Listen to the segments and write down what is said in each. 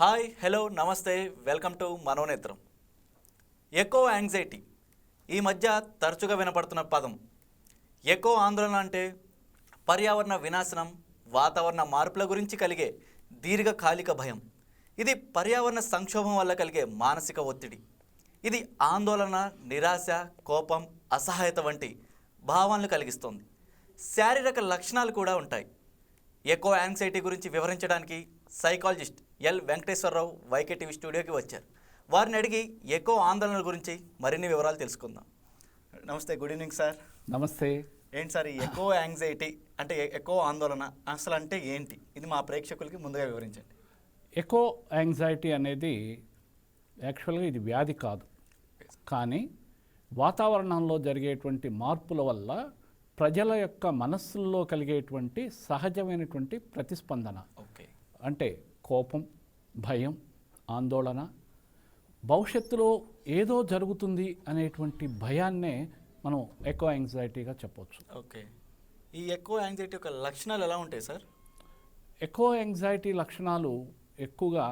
Hi hello నమస్తే welcome to Manonetram. Eco anxiety. ఈ మధ్య తరచుగా వినపడుతున్న పదం. ఎకో ఆందోళన అంటే పర్యావరణ వినాశనం వాతావరణ మార్పుల గురించి కలిగే దీర్ఘకాలిక భయం. ఇది పర్యావరణ సంక్షోభం వల్ల కలిగే మానసిక ఒత్తిడి. ఇది ఆందోళన నిరాశ కోపం అసహాయత వంటి భావాలను కలిగిస్తుంది. శారీరక లక్షణాలు కూడా ఉంటాయి. ఎకో యాంగ్జైటీ గురించి వివరించడానికి psychologist L Venkateswararao YK TV స్టూడియోకి వచ్చారు. వారిని అడిగి ఎకో ఆందోళన గురించి మరిన్ని వివరాలు తెలుసుకుందాం. నమస్తే గుడ్ ఈవినింగ్ సార్. నమస్తే. ఏంటి సార్ ఈ ఎకో యాంగ్జైటీ అంటే ఎ- ఎకో ఆందోళన అసలు అంటే ఏంటి? ఇది మా ప్రేక్షకులకి ముందుగా వివరించండి. ఎకో యాంగ్జైటీ అనేది యాక్చువల్గా ఇది వ్యాధి కాదు. కానీ వాతావరణంలో జరిగేటువంటి మార్పుల వల్ల ప్రజల యొక్క మనస్సుల్లో కలిగేటువంటి సహజమైనటువంటి ప్రతిస్పందన. ఓకే. అంటే కోపం భయం ఆందోళన భవిష్యత్తులో ఏదో జరుగుతుంది అనేటువంటి భయాన్నే మనం ఎకో యాంగ్జైటీగా చెప్పొచ్చు. ఓకే. ఈ ఎకో యాంగ్జైటీ యొక్క లక్షణాలు ఎలా ఉంటాయి సార్? ఎక్కువ యాంగ్జైటీ లక్షణాలు ఎక్కువగా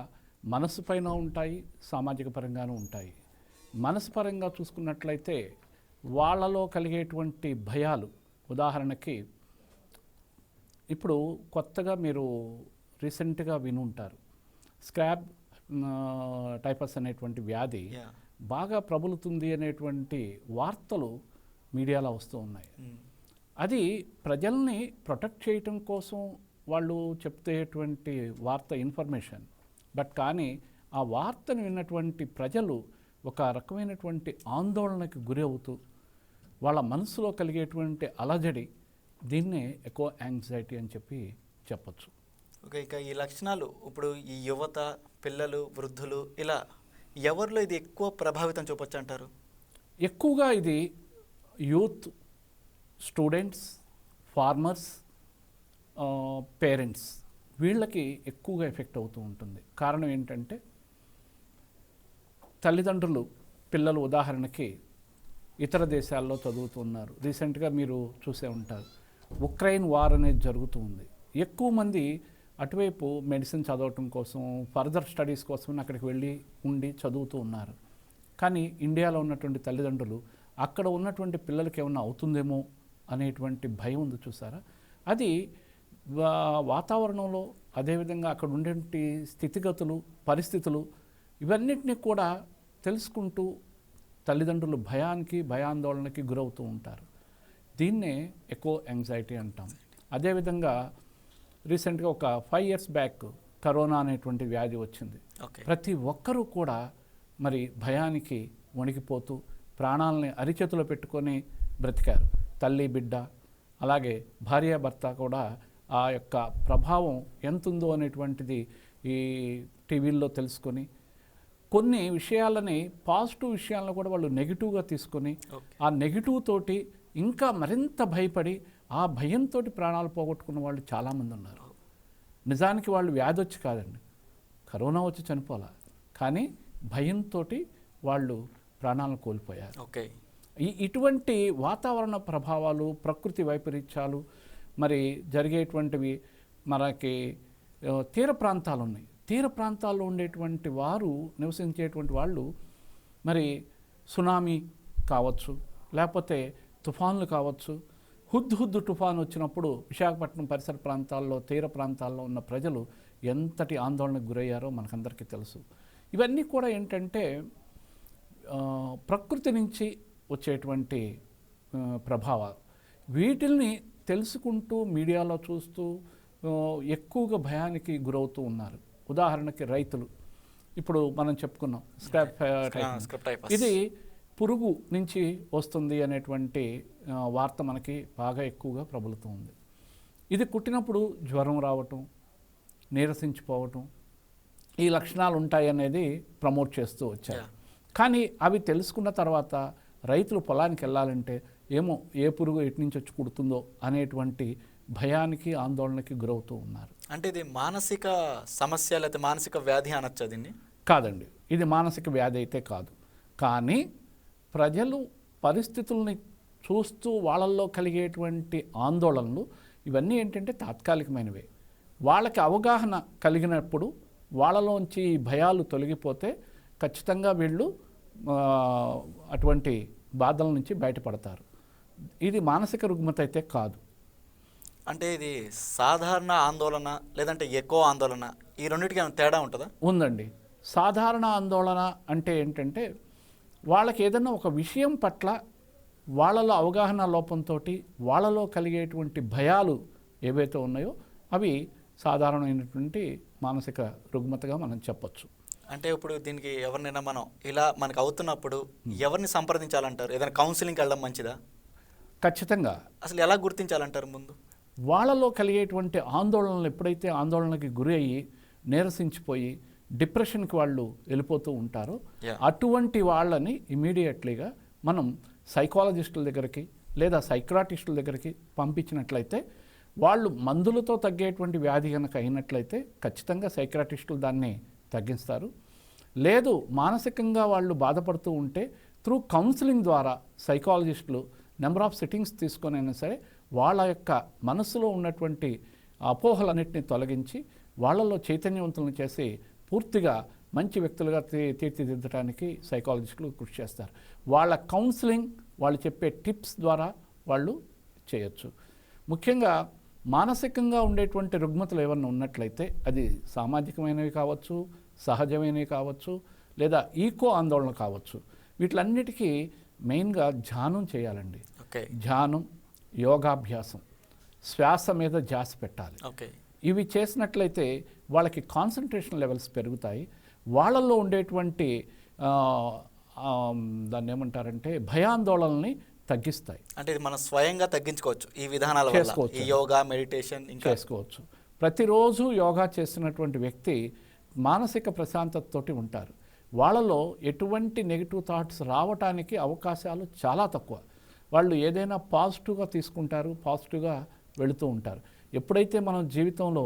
మనసు పైన ఉంటాయి సామాజిక పరంగానూ ఉంటాయి. మనసు పరంగా చూసుకున్నట్లయితే వాళ్ళలో కలిగేటువంటి భయాలు ఉదాహరణకి ఇప్పుడు కొత్తగా మీరు రీసెంట్గా విని ఉంటారు స్క్రాబ్ టైపస్ అనేటువంటి వ్యాధి బాగా ప్రబలుతుంది అనేటువంటి వార్తలు మీడియాలో వస్తూ ఉన్నాయి. అది ప్రజల్ని ప్రొటెక్ట్ చేయటం కోసం వాళ్ళు చెప్తేటువంటి వార్త ఇన్ఫర్మేషన్. బట్ కానీ ఆ వార్తను విన్నటువంటి ప్రజలు ఒక రకమైనటువంటి ఆందోళనకి గురి అవుతూ వాళ్ళ మనసులో కలిగేటువంటి అలజడి దీన్నే ఎక్కువ యాంగ్జైటీ అని చెప్పి చెప్పొచ్చు. ఓకే ఇక ఈ లక్షణాలు ఇప్పుడు ఈ యువత పిల్లలు వృద్ధులు ఇలా ఎవరిలో ఇది ఎక్కువ ప్రభావితం చూపొచ్చు అంటారు ఎక్కువగా ఇది యూత్ స్టూడెంట్స్ ఫార్మర్స్ పేరెంట్స్ వీళ్ళకి ఎక్కువగా ఎఫెక్ట్ అవుతూ ఉంటుంది. కారణం ఏంటంటే తల్లిదండ్రులు పిల్లలు ఉదాహరణకి ఇతర దేశాల్లో చదువుతున్నారు. రీసెంట్గా మీరు చూసే ఉంటారు. ఉక్రెయిన్ వార్ అనేది జరుగుతూ ఉంది. ఎక్కువ మంది అటువైపు మెడిసిన్ చదవటం కోసం ఫర్దర్ స్టడీస్ కోసం అక్కడికి వెళ్ళి ఉండి చదువుతూ ఉన్నారు. కానీ ఇండియాలో ఉన్నటువంటి తల్లిదండ్రులు అక్కడ ఉన్నటువంటి పిల్లలకి ఏమన్నా అవుతుందేమో అనేటువంటి భయం ఉంది చూసారా? అది వా- వాతావరణంలో అదేవిధంగా అక్కడ ఉండేటువంటి స్థితిగతులు పరిస్థితులు ఇవన్నిటిని కూడా తెలుసుకుంటూ తల్లిదండ్రులు భయానికి భయాందోళనకి గురవుతూ ఉంటారు. దీన్నే ఎక్కువ యాంగ్జైటీ అంటాం. అదేవిధంగా రీసెంట్గా ఒక ఫైవ్ ఇయర్స్ బ్యాక్ కరోనా అనేటువంటి వ్యాధి వచ్చింది. ప్రతి ఒక్కరూ కూడా మరి భయానికి వణికిపోతూ ప్రాణాలని అరిచేతిలో పెట్టుకొని బ్రతికారు. తల్లి బిడ్డ అలాగే భార్యాభర్త కూడా ఆ యొక్క ప్రభావం ఎంతుందో అనేటువంటిది ఈ టీవీల్లో తెలుసుకొని కొన్ని విషయాలని పాజిటివ్ విషయాలను కూడా వాళ్ళు నెగిటివ్గా తీసుకొని ఆ నెగిటివ్ తోటి ఇంకా మరింత భయపడి ఆ భయంతో ప్రాణాలు పోగొట్టుకున్న వాళ్ళు చాలామంది ఉన్నారు. నిజానికి వాళ్ళు వ్యాధి వచ్చి కాదండి. కరోనా వచ్చి చనిపోలే. కానీ భయంతో వాళ్ళు ప్రాణాలను కోల్పోయారు. ఓకే. ఈ ఇటువంటి వాతావరణ ప్రభావాలు ప్రకృతి వైపరీత్యాలు మరి జరిగేటువంటివి మనకి తీర ప్రాంతాలు ఉన్నాయి. తీర ప్రాంతాల్లో ఉండేటువంటి వారు నివసించేటువంటి వాళ్ళు మరి సునామీ కావచ్చు లేకపోతే తుఫాన్లు కావచ్చు హుద్ హుద్ తుఫాన్ వచ్చినప్పుడు విశాఖపట్నం పరిసర ప్రాంతాల్లో తీర ప్రాంతాల్లో ఉన్న ప్రజలు ఎంతటి ఆందోళనకు గురయ్యారో మనకందరికీ తెలుసు. ఇవన్నీ కూడా ఏంటంటే ప్రకృతి నుంచి వచ్చేటువంటి ప్రభావాలు వీటిల్ని తెలుసుకుంటూ మీడియాలో చూస్తూ ఎక్కువగా భయానికి గురవుతూ ఉన్నారు. ఉదాహరణకి రైతులు. ఇప్పుడు మనం చెప్పుకున్నాం స్క్రాప్ ఇది పురుగు నుంచి వస్తుంది అనేటువంటి వార్త మనకి బాగా ఎక్కువగా ప్రబలుతూ ఉంది. ఇది కుట్టినప్పుడు జ్వరం రావటం నీరసించిపోవటం ఈ లక్షణాలు ఉంటాయి అనేది ప్రమోట్ చేస్తూ వచ్చారు. కానీ అవి తెలుసుకున్న తర్వాత రైతులు పొలానికి వెళ్ళాలంటే ఏమో ఏ పురుగు ఎటు నుంచి వచ్చి కుడుతుందో అనేటువంటి భయానికి ఆందోళనకి గురవుతూ ఉన్నారు. అంటే ఇది మానసిక సమస్య లేకపోతే మానసిక వ్యాధి అనొచ్చా దీన్ని? కాదండి. ఇది మానసిక వ్యాధి అయితే కాదు. కానీ ప్రజలు పరిస్థితుల్ని చూస్తూ వాళ్ళల్లో కలిగేటువంటి ఆందోళనలు ఇవన్నీ ఏంటంటే తాత్కాలికమైనవే. వాళ్ళకి అవగాహన కలిగినప్పుడు వాళ్ళలోంచి భయాలు తొలగిపోతే ఖచ్చితంగా వీళ్ళు అటువంటి బాధల నుంచి బయటపడతారు. ఇది మానసిక రుగ్మత అయితే కాదు. అంటే ఇది సాధారణ ఆందోళన లేదంటే ఎక్కువ ఆందోళన ఈ రెండింటికి తేడా ఉంటుందా? ఉందండి. సాధారణ ఆందోళన అంటే ఏంటంటే వాళ్ళకి ఏదైనా ఒక విషయం పట్ల వాళ్ళలో అవగాహన లోపంతో వాళ్ళలో కలిగేటువంటి భయాలు ఏవైతే ఉన్నాయో అవి సాధారణమైనటువంటి మానసిక రుగ్మతగా మనం చెప్పొచ్చు. అంటే ఇప్పుడు దీనికి ఎవరినైనా మనం ఇలా మనకు అవుతున్నప్పుడు ఎవరిని సంప్రదించాలంటారు? ఏదైనా కౌన్సిలింగ్కి వెళ్ళడం మంచిదా? ఖచ్చితంగా. అసలు ఎలా గుర్తించాలంటారు ముందు? వాళ్ళలో కలిగేటువంటి ఆందోళనలు ఎప్పుడైతే ఆందోళనకి గురి అయ్యి నీరసించిపోయి డిప్రెషన్కి వాళ్ళు వెళ్ళిపోతూ ఉంటారో. అటువంటి వాళ్ళని ఇమీడియట్లీగా మనం సైకాలజిస్టుల దగ్గరికి లేదా సైక్రాటిస్టుల దగ్గరికి పంపించినట్లయితే వాళ్ళు మందులతో తగ్గేటువంటి వ్యాధి కనుక అయినట్లయితే ఖచ్చితంగా సైక్రాటిస్టులు దాన్ని తగ్గిస్తారు లేదు మానసికంగా వాళ్ళు బాధపడుతూ ఉంటే త్రూ కౌన్సిలింగ్ ద్వారా సైకాలజిస్టులు నెంబర్ ఆఫ్ సిట్టింగ్స్ తీసుకొనైనా సరే వాళ్ళ యొక్క మనసులో ఉన్నటువంటి అపోహలన్నింటినీ తొలగించి వాళ్ళలో చైతన్యవంతులను చేసి పూర్తిగా మంచి వ్యక్తులుగా తీ- తీర్చిదిద్దడానికి సైకాలజిస్టులు కృషి చేస్తారు. వాళ్ళ కౌన్సిలింగ్ వాళ్ళు చెప్పే టిప్స్ ద్వారా వాళ్ళు చేయొచ్చు. ముఖ్యంగా మానసికంగా ఉండేటువంటి రుగ్మతలు ఏమన్నా ఉన్నట్లయితే అది సామాజికమైనవి కావచ్చు సహజమైనవి కావచ్చు లేదా ఈకో ఆందోళన కావచ్చు. వీటిలన్నిటికీ మెయిన్గా ధ్యానం చేయాలండి. ఓకే. ధ్యానం యోగాభ్యాసం శ్వాస మీద ధ్యాస పెట్టాలి. ఓకే. ఇవి చేసినట్లయితే వాళ్ళకి కాన్సన్ట్రేషన్ లెవెల్స్ పెరుగుతాయి. వాళ్ళల్లో ఉండేటువంటి దాన్ని ఏమంటారంటే భయాందోళనని తగ్గిస్తాయి. అంటే ఇది మనం స్వయంగా తగ్గించుకోవచ్చు ఈ విధానాల చేసుకోవచ్చు. యోగా మెడిటేషన్ ఇంకా చేసుకోవచ్చు. ప్రతిరోజు యోగా చేస్తున్నటువంటి వ్యక్తి మానసిక ప్రశాంతతతోటి ఉంటారు. వాళ్ళలో ఎటువంటి నెగిటివ్ థాట్స్ రావటానికి అవకాశాలు చాలా తక్కువ. వాళ్ళు ఏదైనా పాజిటివ్గా తీసుకుంటారు పాజిటివ్గా వెళుతూ ఉంటారు. ఎప్పుడైతే మనం జీవితంలో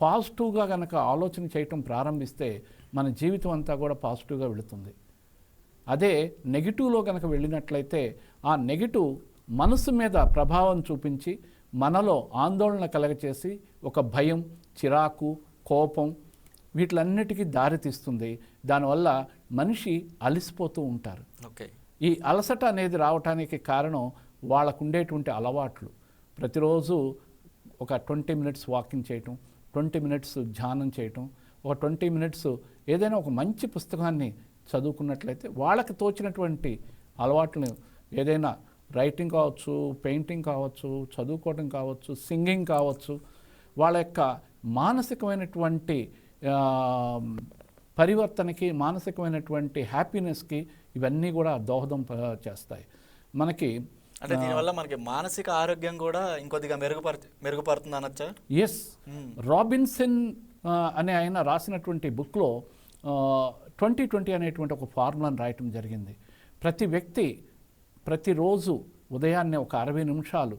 పాజిటివ్గా కనుక ఆలోచన చేయటం ప్రారంభిస్తే మన జీవితం అంతా కూడా పాజిటివ్గా వెళుతుంది. అదే నెగిటివ్లో కనుక వెళ్ళినట్లయితే ఆ నెగిటివ్ మనసు మీద ప్రభావం చూపించి మనలో ఆందోళన కలగచేసి ఒక భయం చిరాకు కోపం వీటిలన్నిటికీ దారితీస్తుంది. దానివల్ల మనిషి అలసిపోతూ ఉంటారు. ఓకే. ఈ అలసట అనేది రావటానికి కారణం వాళ్ళకు ఉండేటువంటి అలవాట్లు. ప్రతిరోజు ఒక ట్వంటీ మినిట్స్ వాకింగ్ చేయటం ట్వంటీ మినిట్స్ ధ్యానం చేయటం ఒక ట్వంటీ మినిట్స్ ఏదైనా ఒక మంచి పుస్తకాన్ని చదువుకున్నట్లయితే వాళ్ళకి తోచినటువంటి అలవాట్లను ఏదైనా రైటింగ్ కావచ్చు పెయింటింగ్ కావచ్చు చదువుకోవడం కావచ్చు సింగింగ్ కావచ్చు వాళ్ళ యొక్క మానసికమైనటువంటి పరివర్తనకి మానసికమైనటువంటి హ్యాపీనెస్కి ఇవన్నీ కూడా దోహదం చేస్తాయి. మనకి అంటే దీనివల్ల మనకి మానసిక ఆరోగ్యం కూడా ఇంకొద్దిగా మెరుగుపరు మెరుగుపడుతుంది అనొచ్చా? ఎస్ రాబిన్సన్ ఆ, అనే ఆయన రాసినటువంటి బుక్లో ట్వంటీ ట్వంటీ అనేటువంటి ఒక ఫార్ములాను రాయటం జరిగింది. ప్రతి వ్యక్తి ప్రతిరోజు ఉదయాన్నే ఒక అరవై నిమిషాలు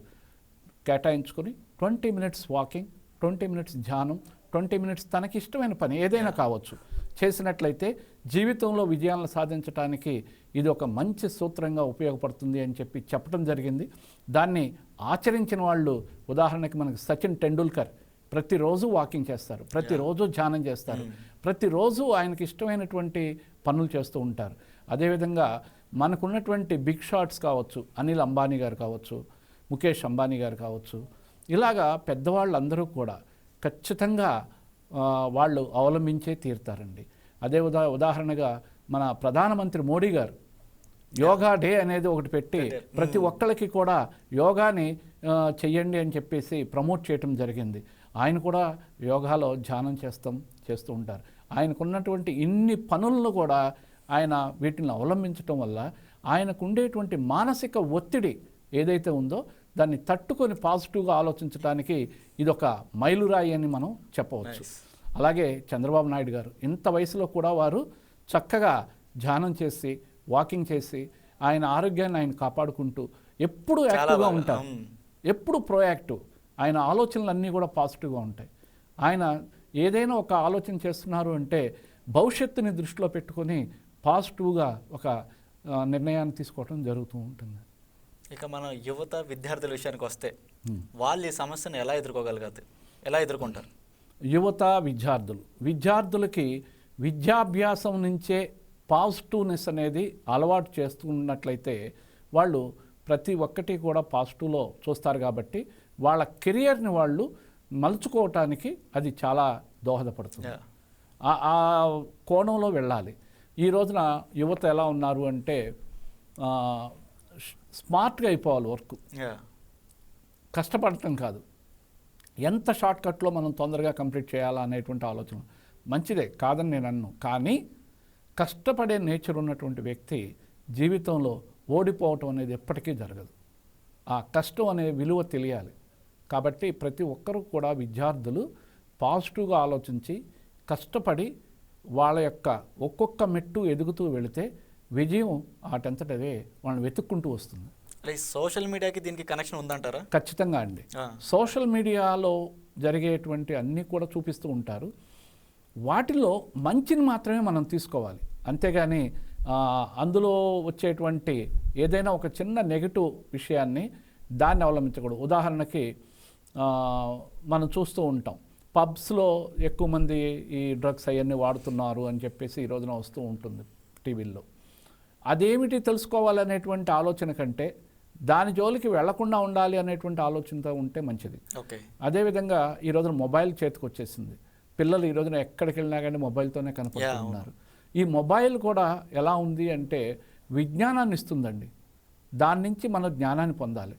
కేటాయించుకొని twenty minutes walking twenty minutes ధ్యానం ట్వంటీ మినిట్స్ తనకి ఇష్టమైన పని ఏదైనా కావచ్చు. చేసినట్లయితే జీవితంలో విజయాలను సాధించడానికి ఇది ఒక మంచి సూత్రంగా ఉపయోగపడుతుంది అని చెప్పి చెప్పడం జరిగింది. దాన్ని ఆచరించిన వాళ్ళు ఉదాహరణకి మనకి సచిన్ టెండూల్కర్ ప్రతిరోజు వాకింగ్ చేస్తారు ప్రతిరోజు ధ్యానం చేస్తారు ప్రతిరోజు ఆయనకి ఇష్టమైనటువంటి పనులు చేస్తూ ఉంటారు. అదేవిధంగా మనకున్నటువంటి బిగ్ షాట్స్ కావచ్చు అనిల్ అంబానీ గారు కావచ్చు ముఖేష్ అంబానీ గారు కావచ్చు ఇలాగా పెద్దవాళ్ళందరూ కూడా ఖచ్చితంగా వాళ్ళు అవలంబించే తీరుతారండి. అదే ఉదా ఉదాహరణగా మన ప్రధానమంత్రి మోడీ గారు యోగా డే అనేది ఒకటి పెట్టి ప్రతి ఒక్కళ్ళకి కూడా యోగాని చెయ్యండి అని చెప్పేసి ప్రమోట్ చేయటం జరిగింది. ఆయన కూడా యోగాలో ధ్యానం చేస్తాం చేస్తూ ఉంటారు. ఆయనకున్నటువంటి ఇన్ని పనులను కూడా ఆయన వీటిని అవలంబించటం వల్ల ఆయనకు ఉండేటువంటి మానసిక ఒత్తిడి ఏదైతే ఉందో దాన్ని తట్టుకొని పాజిటివ్గా ఆలోచించడానికి ఇదొక మైలురాయి అని మనం చెప్పవచ్చు. అలాగే చంద్రబాబు నాయుడు గారు ఇంత వయసులో కూడా వారు చక్కగా ధ్యానం చేసి వాకింగ్ చేసి ఆయన ఆరోగ్యాన్ని ఆయన కాపాడుకుంటూ ఎప్పుడు యాక్టివ్గా ఉంటారు. ఎప్పుడు ప్రోయాక్టివ్. ఆయన ఆలోచనలు అన్నీ కూడా పాజిటివ్గా ఉంటాయి. ఆయన ఏదైనా ఒక ఆలోచన చేస్తున్నారు అంటే భవిష్యత్తుని దృష్టిలో పెట్టుకొని పాజిటివ్గా ఒక నిర్ణయాన్ని తీసుకోవడం జరుగుతూ ఉంటుంది. ఇక మన యువత విద్యార్థుల విషయానికి వస్తే. వాళ్ళు ఈ సమస్యను ఎలా ఎదుర్కోగలగాలి? ఎలా ఎదుర్కొంటారు? యువత విద్యార్థులు. విద్యార్థులకి విద్యాభ్యాసం నుంచే పాజిటివ్నెస్ అనేది అలవాటు చేస్తున్నట్లయితే వాళ్ళు ప్రతి ఒక్కటి కూడా పాజిటివ్లో చూస్తారు కాబట్టి వాళ్ళ కెరియర్ని వాళ్ళు మలుచుకోవటానికి అది చాలా దోహదపడుతుంది. ఆ- కోణంలో వెళ్ళాలి. ఈ రోజున యువత ఎలా ఉన్నారు అంటే స్మార్ట్గా అయిపోవాలి వర్క్. కష్టపడటం కాదు. ఎంత షార్ట్ కట్లో మనం తొందరగా కంప్లీట్ చేయాలా అనేటువంటి ఆలోచన. మంచిదే కాదని నేను అన్ను. కానీ కష్టపడే నేచర్ ఉన్నటువంటి వ్యక్తి జీవితంలో ఓడిపోవటం అనేది ఎప్పటికీ జరగదు. ఆ కష్టం అనే విలువ తెలియాలి. కాబట్టి ప్రతి ఒక్కరూ కూడా విద్యార్థులు పాజిటివ్గా ఆలోచించి కష్టపడి వాళ్ళ యొక్క ఒక్కొక్క మెట్టు ఎదుగుతూ వెళితే విజయం ఆటంతటదే వాళ్ళని వెతుక్కుంటూ వస్తుంది. సోషల్ మీడియాకి దీనికి కనెక్షన్ ఉందంటారా? ఖచ్చితంగా అండి. సోషల్ మీడియాలో జరిగేటువంటి అన్నీ కూడా చూపిస్తూ ఉంటారు. వాటిలో మంచిని మాత్రమే మనం తీసుకోవాలి. అంతేగాని అందులో వచ్చేటువంటి ఏదైనా ఒక చిన్న నెగటివ్ విషయాన్ని దాన్ని అవలంబించకూడదు. ఉదాహరణకి మనం చూస్తూ ఉంటాం. పబ్స్లో ఎక్కువ మంది ఈ డ్రగ్స్ అవన్నీ వాడుతున్నారు అని చెప్పేసి ఈ రోజున వస్తూ ఉంటుంది టీవీల్లో. అదేమిటి తెలుసుకోవాలనేటువంటి ఆలోచన కంటే దాని జోలికి వెళ్ళకుండా ఉండాలి అనేటువంటి ఆలోచనతో ఉంటే మంచిది. ఓకే. అదేవిధంగా ఈ రోజున మొబైల్ చేతికి వచ్చేసింది పిల్లలు ఈ రోజున ఎక్కడికి వెళ్ళినా కానీ మొబైల్తోనే కనపడుతూ Yeah, అవును. ఉన్నారు ఈ మొబైల్ కూడా ఎలా ఉంది అంటే విజ్ఞానాన్ని ఇస్తుందండి. దాని నుంచి మనం జ్ఞానాన్ని పొందాలి.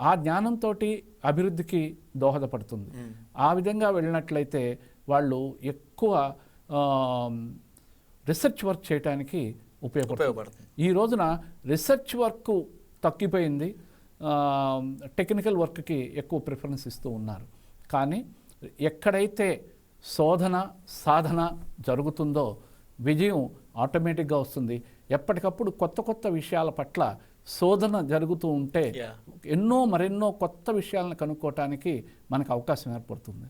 ఆ జ్ఞానంతో అభివృద్ధికి దోహదపడుతుంది. ఆ విధంగా వెళ్ళినట్లయితే వాళ్ళు ఎక్కువ రీసెర్చ్ వర్క్ చేయడానికి ఉపయోగపడుతుంది. ఈ రోజున రీసెర్చ్ వర్క్ తగ్గిపోయింది. టెక్నికల్ వర్క్కి ఎక్కువ ప్రిఫరెన్స్ ఇస్తూ ఉన్నారు. కానీ ఎక్కడైతే శోధన సాధన జరుగుతుందో విజయం ఆటోమేటిక్గా వస్తుంది. ఎప్పటికప్పుడు కొత్త కొత్త విషయాల పట్ల శోధన జరుగుతూ ఉంటే. ఎన్నో మరెన్నో కొత్త విషయాలను కనుక్కోవటానికి మనకు అవకాశం ఏర్పడుతుంది.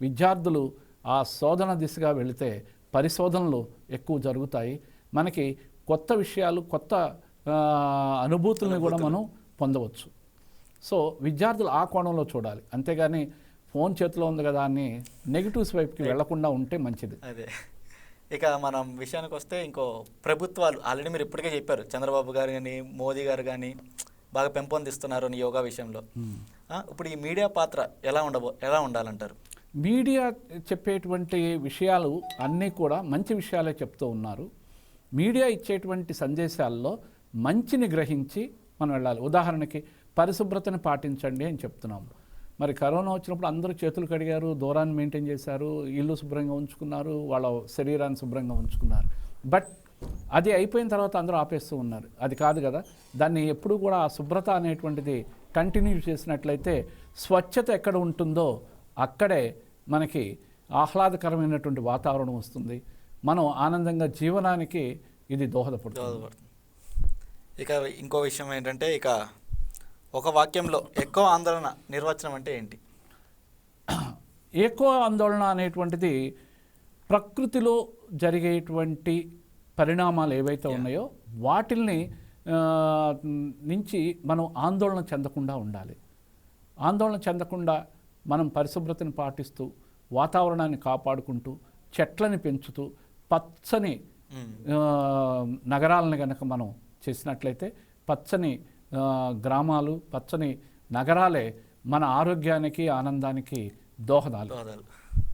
విద్యార్థులు ఆ శోధన దిశగా వెళితే పరిశోధనలు ఎక్కువ జరుగుతాయి. మనకి కొత్త విషయాలు కొత్త అనుభూతుల్ని కూడా మనం పొందవచ్చు. సో విద్యార్థులు ఆ కోణంలో చూడాలి. అంతేగాని ఫోన్ చేతిలో ఉంది కదా అని నెగిటివ్స్ వైపుకి వెళ్ళకుండా ఉంటే మంచిది. అదే. ఇక మనం విషయానికి వస్తే ఇంకో ప్రభుత్వాలు ఆల్రెడీ మీరు ఇప్పటికే చెప్పారు. చంద్రబాబు గారు కానీ మోదీ గారు కానీ బాగా పెంపొందిస్తున్నారు ఈ యోగా విషయంలో. ఇప్పుడు ఈ మీడియా పాత్ర ఎలా ఉండబో ఎలా ఉండాలంటారు? మీడియా చెప్పేటువంటి విషయాలు అన్నీ కూడా మంచి విషయాలే చెప్తూ ఉన్నారు. మీడియా ఇచ్చేటువంటి సందేశాల్లో మంచిని గ్రహించి మనం వెళ్ళాలి. ఉదాహరణకి పరిశుభ్రతని పాటించండి అని చెప్తున్నాము. మరి కరోనా వచ్చినప్పుడు అందరూ చేతులు కడిగారు దూరాన్ని మెయింటైన్ చేశారు ఇల్లు శుభ్రంగా ఉంచుకున్నారు వాళ్ళ శరీరాన్ని శుభ్రంగా ఉంచుకున్నారు. బట్ అది అయిపోయిన తర్వాత అందరూ ఆపేస్తూ ఉన్నారు. అది కాదు కదా దాన్ని ఎప్పుడు కూడా ఆ శుభ్రత అనేటువంటిది కంటిన్యూ చేసినట్లయితే స్వచ్ఛత ఎక్కడ ఉంటుందో అక్కడే మనకి ఆహ్లాదకరమైనటువంటి వాతావరణం వస్తుంది. మనం ఆనందంగా జీవనానికి ఇది దోహదపడుతుంది. దోహదపడుతుంది. ఇక ఇంకో విషయం ఏంటంటే ఇక ఒక వాక్యంలో ఎక్కువ ఆందోళన నిర్వచనం అంటే ఏంటి? ఎక్కువ ఆందోళన అనేటువంటిది ప్రకృతిలో జరిగేటువంటి పరిణామాలు ఏవైతే ఉన్నాయో వాటిల్ని నుంచి మనం ఆందోళన చెందకుండా ఉండాలి. ఆందోళన చెందకుండా మనం పరిశుభ్రతను పాటిస్తూ వాతావరణాన్ని కాపాడుకుంటూ చెట్లని పెంచుతూ పచ్చని. ఆ, నగరాలను కనుక మనం చేసినట్లయితే పచ్చని గ్రామాలు పచ్చని నగరాలే మన ఆరోగ్యానికి ఆనందానికి దోహదాలు.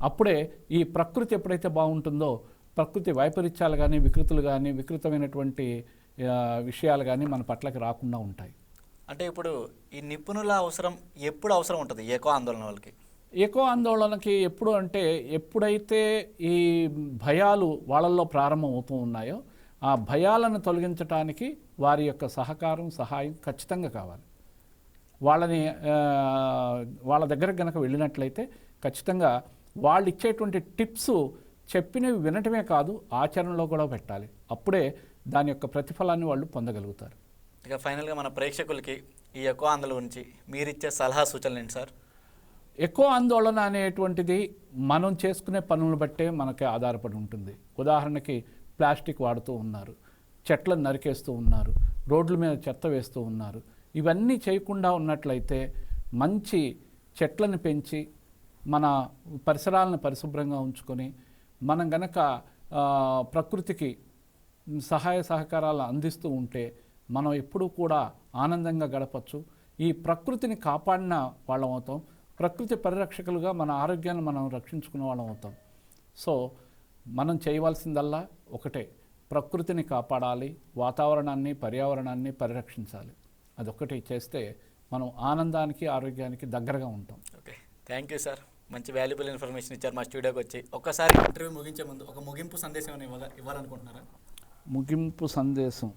అప్పుడే ఈ ప్రకృతి ఎప్పుడైతే బాగుంటుందో ప్రకృతి వైపరీత్యాలు కానీ వికృతులు కానీ వికృతమైనటువంటి విషయాలు కానీ మన పట్లకి రాకుండా ఉంటాయి. అంటే ఇప్పుడు ఈ నిపుణుల అవసరం ఎప్పుడు అవసరం ఉంటుంది? ఎక్కువ ఆందోళన వాళ్ళకి? ఎక్కువ ఆందోళనకి ఎప్పుడు అంటే ఎప్పుడైతే ఈ భయాలు వాళ్ళల్లో ప్రారంభం అవుతూ ఉన్నాయో ఆ భయాలను తొలగించడానికి వారి యొక్క సహకారం సహాయం ఖచ్చితంగా కావాలి. వాళ్ళని వాళ్ళ దగ్గర కనుక వెళ్ళినట్లయితే ఖచ్చితంగా వాళ్ళు ఇచ్చేటువంటి టిప్స్ చెప్పినవి వినటమే కాదు ఆచరణలో కూడా పెట్టాలి. అప్పుడే దాని యొక్క ప్రతిఫలాన్ని వాళ్ళు పొందగలుగుతారు. ఇక ఫైనల్గా మన ప్రేక్షకులకి ఈ ఎక్కువ ఆందోళన గురించి మీరిచ్చే సలహా సూచనలు ఏంటి సార్? ఎక్కువ ఆందోళన అనేటువంటిది మనం చేసుకునే పనులను బట్టే మనకి ఆధారపడి ఉంటుంది. ఉదాహరణకి ప్లాస్టిక్ వాడుతూ ఉన్నారు చెట్లను నరికేస్తూ ఉన్నారు రోడ్ల మీద చెత్త వేస్తూ ఉన్నారు. ఇవన్నీ చేయకుండా ఉన్నట్లయితే మంచి చెట్లను పెంచి మన పరిసరాలను పరిశుభ్రంగా ఉంచుకొని మనం గనక ప్రకృతికి సహాయ సహకారాలు అందిస్తూ ఉంటే మనం ఎప్పుడూ కూడా ఆనందంగా గడపచ్చు. ఈ ప్రకృతిని కాపాడిన వాళ్ళం అవుతాం. ప్రకృతి పరిరక్షకులుగా మన ఆరోగ్యాన్ని మనం రక్షించుకునే వాళ్ళం అవుతాం. సో మనం చేయవలసిందల్లా ఒకటే. ప్రకృతిని కాపాడాలి వాతావరణాన్ని పర్యావరణాన్ని పరిరక్షించాలి. అదొక్కటి చేస్తే మనం ఆనందానికి ఆరోగ్యానికి దగ్గరగా ఉంటాం. ఓకే. Thank you sir. మంచి వాల్యుబుల్ ఇన్ఫర్మేషన్ ఇచ్చారు మా స్టూడియోకి వచ్చి. ఒక్కసారి ఇంటర్వ్యూ ముగించే ముందు ఒక ముగింపు సందేశం ఇవ్వాల ఇవ్వాలనుకుంటున్నారా? ముగింపు సందేశం.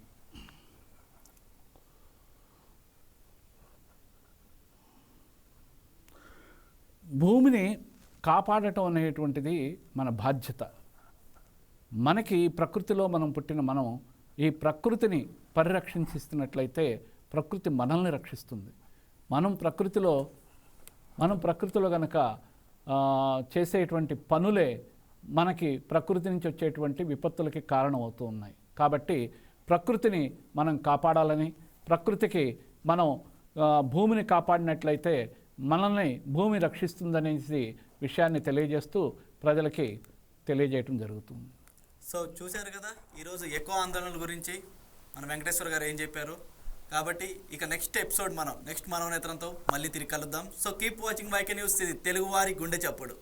భూమిని కాపాడటం అనేటువంటిది మన బాధ్యత. మనకి ప్రకృతిలో మనం పుట్టిన మనం ఈ ప్రకృతిని పరిరక్షిస్తున్నట్లయితే ప్రకృతి మనల్ని రక్షిస్తుంది. మనం ప్రకృతిలో మనం ప్రకృతిలో గనక చేసేటువంటి పనులే మనకి ప్రకృతి నుంచి వచ్చేటువంటి విపత్తులకి కారణమవుతూ ఉన్నాయి. కాబట్టి ప్రకృతిని మనం కాపాడాలని ప్రకృతికి మనం భూమిని కాపాడినట్లయితే మనల్ని భూమి రక్షిస్తుందనేసి విషయాన్ని తెలియజేస్తూ ప్రజలకి తెలియజేయటం జరుగుతుంది. సో చూశారు కదా ఈరోజు ఎక్కువ ఆందోళనల గురించి మన వెంకటేశ్వర గారు ఏం చెప్పారు. కాబట్టి ఇక నెక్స్ట్ ఎపిసోడ్ మనం నెక్స్ట్ మనోనేత్రంతో మళ్ళీ తిరిగి కలుద్దాం. So keep watching YK news ఇది తెలుగువారి గుండె చప్పుడు.